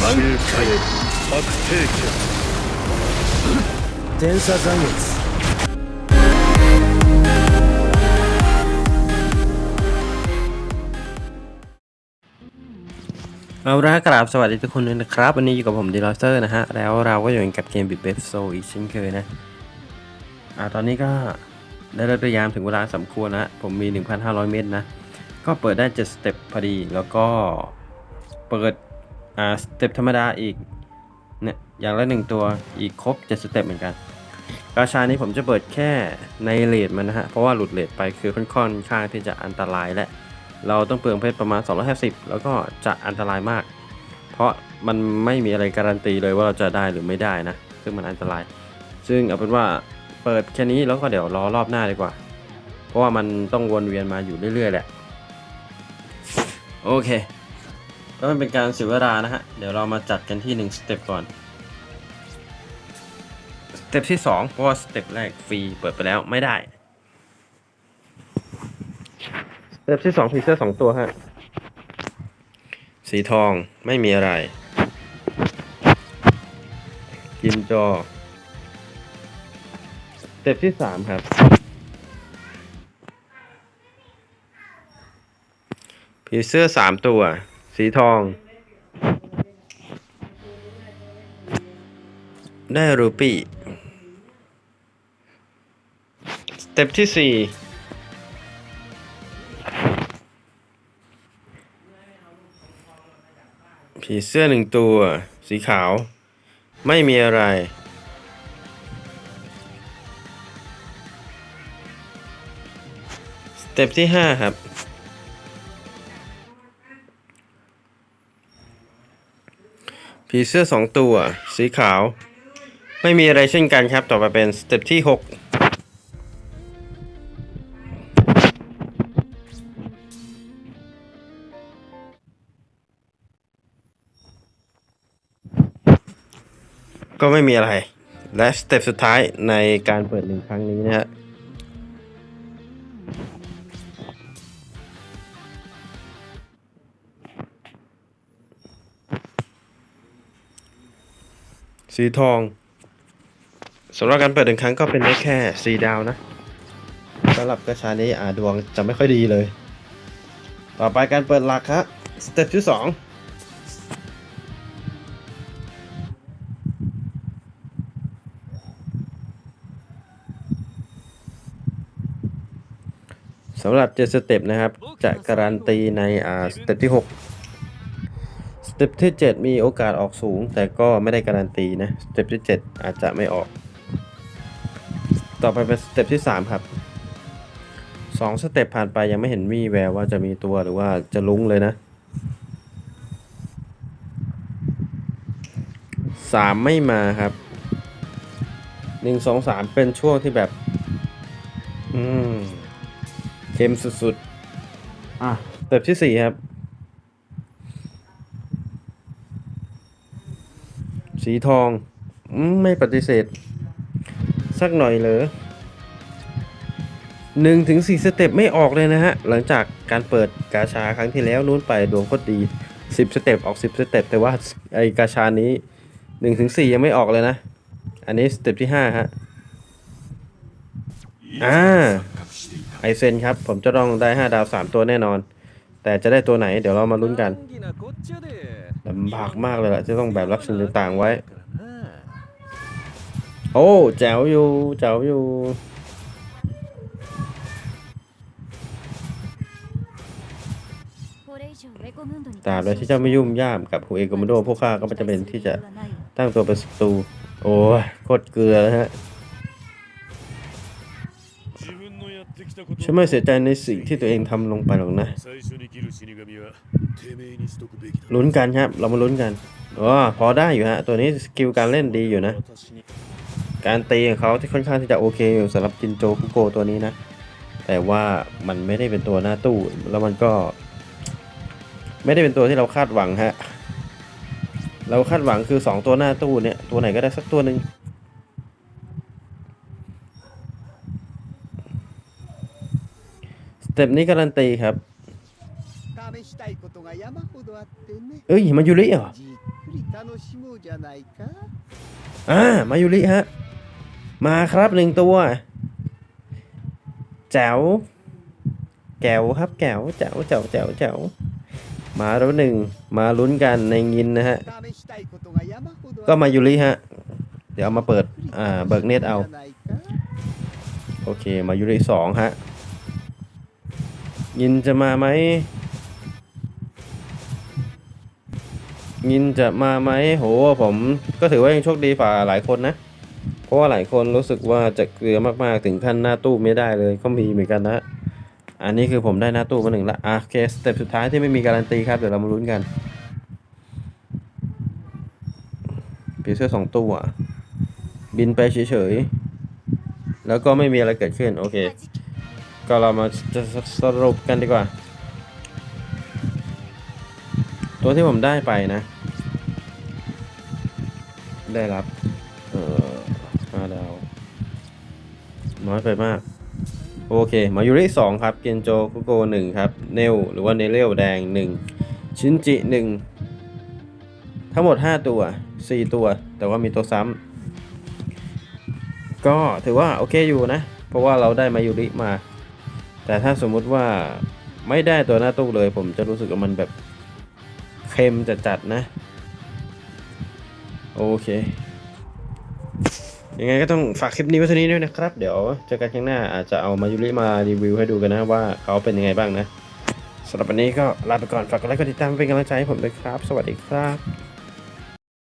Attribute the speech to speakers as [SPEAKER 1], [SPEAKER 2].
[SPEAKER 1] 周回悪帝家
[SPEAKER 2] 天差残月
[SPEAKER 3] เอาละกราบสวัสดีทุกคนด้วยนะครับ วันนี้อยู่กับผมดีลอสเตอร์นะฮะ แล้วเราก็อยู่กับเกมบิดเบฟโซอีกเช่นเคยนะ อ่าตอนนี้ก็ได้เลิกยามถึงเวลาสมควรนะฮะผมมี 1,500 เมตรนะ ก็เปิดได้ 7 สเต็ปพอดี แล้วก็เปิด อ่าสเต็ปธรรมดาอีกเนี่ยอย่างละหนึ่งตัวอีกครบ7สเต็ปเหมือนกันกาชานี้ผมจะเปิดแค่ในเลทมันนะฮะ เพราะว่าหลุดเลทไปคือค่อนข้างข้างที่จะอันตรายและ เราต้องเปลืองเพชรประมาณ 250 แล้วก็จะอันตรายมาก เพราะมันไม่มีอะไรการันตีเลยว่าเราจะได้หรือไม่ได้นะ ซึ่งมันอันตราย ซึ่งเอาเป็นว่าเปิดแค่นี้แล้วก็เดี๋ยวรอรอบหน้าดีกว่า เพราะว่ามันต้องวนเวียนมาอยู่เรื่อยๆแหละ โอเค แล้วมันเป็นการเสียเวลานะฮะ เดี๋ยวเรามาจัดกันที่1สเต็ปก่อน สเต็ปที่ 2 เพราะว่าสเต็ปแรกฟรีเปิดไปแล้วไม่ได้ สเต็ปที่สองผีเสื้อสองตัวฮะ สีทองไม่มีอะไร กินจอ สเต็ปที่สามครับผีเสื้อสามตัว สีทอง ได้รูปี้สเต็ปที่สี่ผีเสื้อหนึ่งตัว สีขาว ไม่มีอะไร สเต็ปที่ห้าครับ ผีเสื้อสองตัวสีขาว ไม่มีอะไรเช่นกันครับ ต่อไปเป็นสเต็ปที่หกก็ไม่มีอะไร และสเต็ปสุดท้ายในการเปิดหนึ่งครั้งนี้นะฮะ สีทองสำหรับการเปิดหนึ่งครั้งก็เป็นได้แค่สีดาวนะสำหรับกระชานี้อ่าดวงจะไม่ค่อยดีเลย ต่อไปการเปิดหลักครับสเต็ปที่สองสำหรับเจ็ดสเต็ปนะครับ จะการันตีในอ่าสเต็ปที่ 6 เต็ปที่ 7 มีโอกาสออกสูง แต่ก็ไม่ได้การันตีนะสเต็ปที่ 7 อาจจะไม่ออก ต่อไปเป็นสเต็ปที่ 3 ครับ 2 สเต็ปผ่านไปยังไม่เห็นมีแววว่าจะมีตัวหรือว่าจะลุ้งเลยนะ 3 ไม่มาครับ 1 2 3 เป็นช่วงที่แบบ อืมเค็มสุดๆ อะสเต็ปที่ 4 ครับ สีทองอไม่ปฏิเสธ สักหน่อยเลยหนึ่งถึงสี่สเต็ปไม่ออกเลยนะฮะ หลังจากการเปิดกาชาครั้งที่แล้วนู้นไปดวงโคตรดีสิบสเต็ปออกสิบสเต็ปแต่ว่าไอกาชานี้หนึ่งถึงสี่ยังไม่ออกเลยนะ อันนี้สเต็ปที่ห้าฮะอ่าไอเซนครับ ผมจะต้องได้ห้าดาวสามตัวแน่นอน แต่จะได้ตัวไหนเดี๋ยวเรามาลุ้นกัน ลำบากมากเลยล่ะจะต้องแบบรับสิ่งต่างๆไว้ โอ้แจ๋วอยู่แจ๋วอยู่ตราบใดที่เจ้าไม่ยุ่งย่ามกับฮูเอกโมโดพวกข้าก็ไม่จำเป็นที่จะตั้งตัวเป็นศัตรูโอ้ยโคตรเกลือนะฮะ ฉันไม่เสียใจในสิ่งที่ตัวเองทำลงไปหรอกนะ ลุ้นกันครับ เรามาลุ้นกันอ๋อพอได้อยู่ฮะ ตัวนี้สกิลการเล่นดีอยู่นะ การตีของเขาที่ค่อนข้างที่จะโอเคอยู่สำหรับจินโจคุโกตัวนี้นะ แต่ว่ามันไม่ได้เป็นตัวหน้าตู้ แล้วมันก็ ไม่ได้เป็นตัวที่เราคาดหวังฮะ เราคาดหวังคือ 2 ตัวหน้าตู้เนี่ย ตัวไหนก็ได้สักตัวหนึ่ง ต็ปนี้การันตีครับเอ้ยมายุริเหรออ่ามายุริฮะ มาครับหนึ่งตัว แจ๋วแก้วครับแก้วแจ๋วแจ๋วแจ๋วแจ๋วมาแล้วหนึ่งมาลุ้นกันในยินนะฮะ ก็มายุริฮะ เดี๋ยวมาเปิด อ่า เบิกเนตเอา โอเค มายุริสองฮะ ยินจะมาไหมยินจะมาไหมโหผมก็ถือว่ายังโชคดีฝ่าหลายคนนะ เพราะว่าหลายคนรู้สึกว่าจะเกลือมากๆถึงขั้นหน้าตู้ไม่ได้เลยก็มีเหมือนกันนะ อันนี้คือผมได้หน้าตู้มาหนึ่งละอะเคสเต็ปสุดท้ายที่ไม่มีการันตีครับเดี๋ยวเรามาลุ้นกันผีเสื้อสองตัว บินไปเฉยๆ แล้วก็ไม่มีอะไรเกิดขึ้น โอเค ก็เรามาจะสรุปกันดีกว่า ตัวที่ผมได้ไปนะ ได้รับ เอ่อห้าดาวน้อยไปมาก โอเค มายุริสองครับ เกนโจคุโกหนึ่งครับ เนลหรือว่าเนเลลแดงหนึ่งชินจิหนึ่งทั้งหมด 5 ตัว 4 ตัว แต่ว่ามีตัวซ้ำก็ถือว่าโอเคอยู่นะ เพราะว่าเราได้มายุริมา แต่ถ้าสมมุติว่าไม่ได้ตัวหน้าตู้เลย ผมจะรู้สึกว่ามันแบบเค็มจัดๆนะ โอเค ยังไงก็ต้องฝากคลิปนี้ไว้เท่านี้ด้วยนะครับ เดี๋ยวเจอกันข้างหน้าอาจจะเอามายุริมารีวิวให้ดูกันนะว่าเขาเป็นยังไงบ้างนะสำหรับวันนี้ก็ลาไปก่อนฝากกดไลค์กดติดตามเป็นกำลังใจให้ผมด้วยครับ สวัสดีครับ